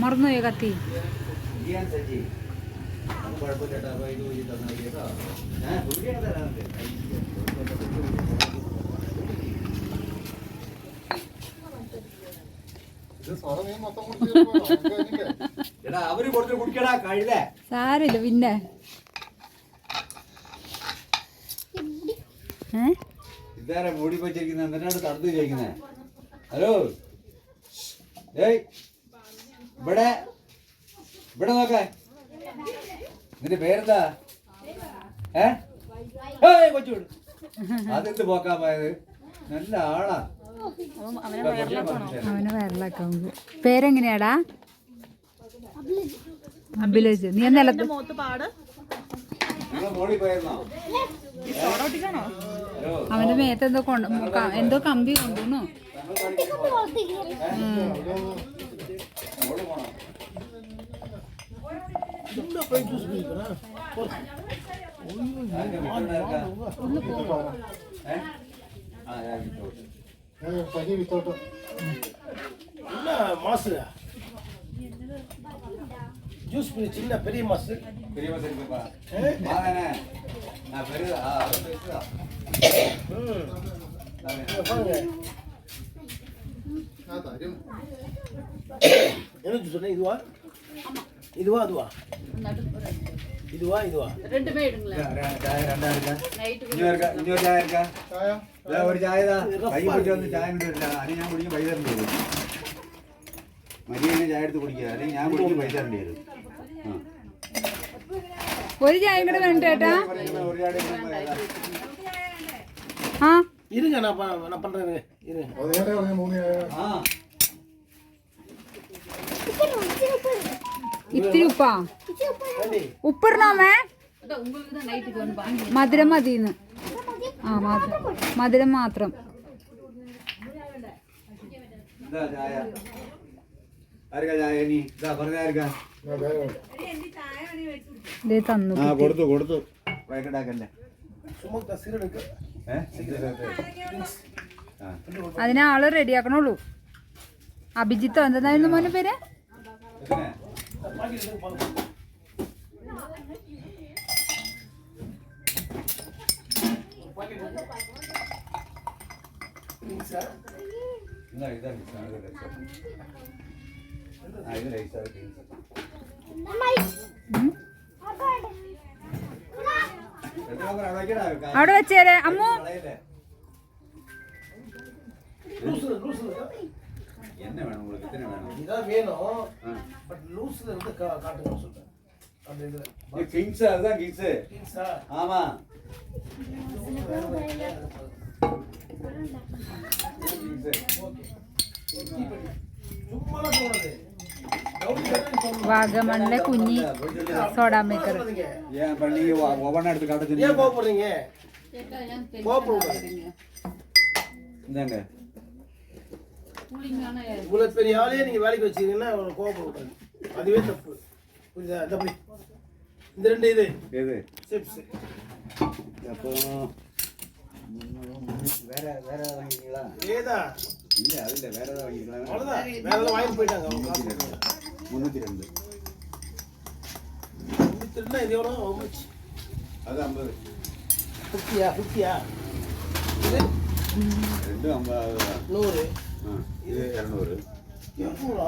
മറന്നുപോയ കത്തി? സാരല്ല പിന്നെ. ഇതാരാ മൂടി പറ്റിയിരിക്കുന്നത് എന്തിനാണ് തടുത്ത് ചോദിക്കുന്നത് ഹലോ? ഇവിടെ ഇവിടെ നോക്ക. നിന്റെ പേരെന്താ? ഏ? കൊച്ചു. അതെന്ത് പോക്കാൻ പോയത്? നല്ല ആളാ. അവനെ വയറിലാക്കാൻ പേരെങ്ങനെയാടാ? അബിലേജ് നീ നിലത്ത് അവന്റെ മേത്ത് എന്തോ കൊണ്ട് എന്തോ കമ്പി കൊണ്ടുവന്നു. என்ன? மாசு ஜூஸ் புளி சின்ன பெரிய மாஸ் பெரிய மாஸ் இருக்குப்பா வாங்கண்ணே நான் பெரிய ஆ பெருசா பாருங்க ആ തരും என்ன ஜூஸ் சொன்ன இதுவா இதுவா அதுவா இதுவா இதுவா ഇതാ, ര- ചായ രണ്ടാ എടുക്കാം. ഇനി ഒരു ക- ഇനി ഒരു ചായ എടുക്കാം. ചായ ഇതാ, ഒരു ചായ ഇതാ. കൈ പിടിച്ച് വന്ന് ചായ ഇങ്ങോട്ട് തരില്ല. അല്ലെങ്കിൽ ഞാൻ കുടിക്കും പൈസ തരേണ്ടി വരും മരിയനെ ചായ എടുത്ത് കുടിക്കുക അല്ലെങ്കിൽ ഞാൻ കുടിക്കും പൈസ തരേണ്ടി വരും ആ. ഒരു ചായ കൂടെ വേണ്ട ചേട്ടാ പറയുമ്പോ ഒരു ചായ എടുക്കുമ്പോ ഏതാ? ആ இருங்க நான் ப- நான் ഇത്തിരി ഉപ്പാ. ഉപ്പിടണമേ മധുരം മതിന്ന്. ആ മധുരം മധുരം മാത്രം. തന്നു കൊടുത്തു കൊടുത്തു. വയക്കടാക്കല്ലേ അതിനാൾ റെഡിയാക്കണുള്ളൂ. അഭിജിത്തോ എന്തായിരുന്നു മോനെ പേര്? അവിടെ വെച്ചേരെ. അമ്മു. என்ன வேணும் உங்களுக்கு எத்தனை வேணும் இதான் வேணும் ஆ. பட் லூஸ்ல இருந்து கா- காட்டுங்க சொல்றேன் அந்த இதுல இது கிங்ஸ் அதுதான் கிங்ஸ் கிங்ஸா ஆமா சும்மாலாம் சொல்றது டவுட் கேட்டா சொல்லணும் വാഗമണിലെ കുഞ്ഞി സോഡാ മേക്കർ சொல்லாதீங்க. ஏன் இவ்வளவு பெரிய ஆளையே நீங்க வேலைக்கு வச்சீங்கன்னா அவனை கோவப்படக்கூடாது. அதுவே தப்பு. புரியுதா? தப்பு இந்த ரெண்டு இது. எது? சிப்ஸ் அப்போ வேற வேற ஏதாவது வாங்கிக்கலாம் ஏதா? இல்ல அது இல்ல வேற ஏதாவது வாங்கிக்கலாம் அவ்வளவுதான். வேற எல்லாம் வாங்கிட்டு போயிட்டாங்க. முன்னூத்தி ரெண்டு. முன்னூத்தி ரெண்டுனா இது எவ்வளோ much? அது ஐம்பது. ஃபிஃப்டியா? ஃபிஃப்டியா? இது? ரெண்டும் ஐம்பது நூறு. இது இரநூறு. இரநூறா?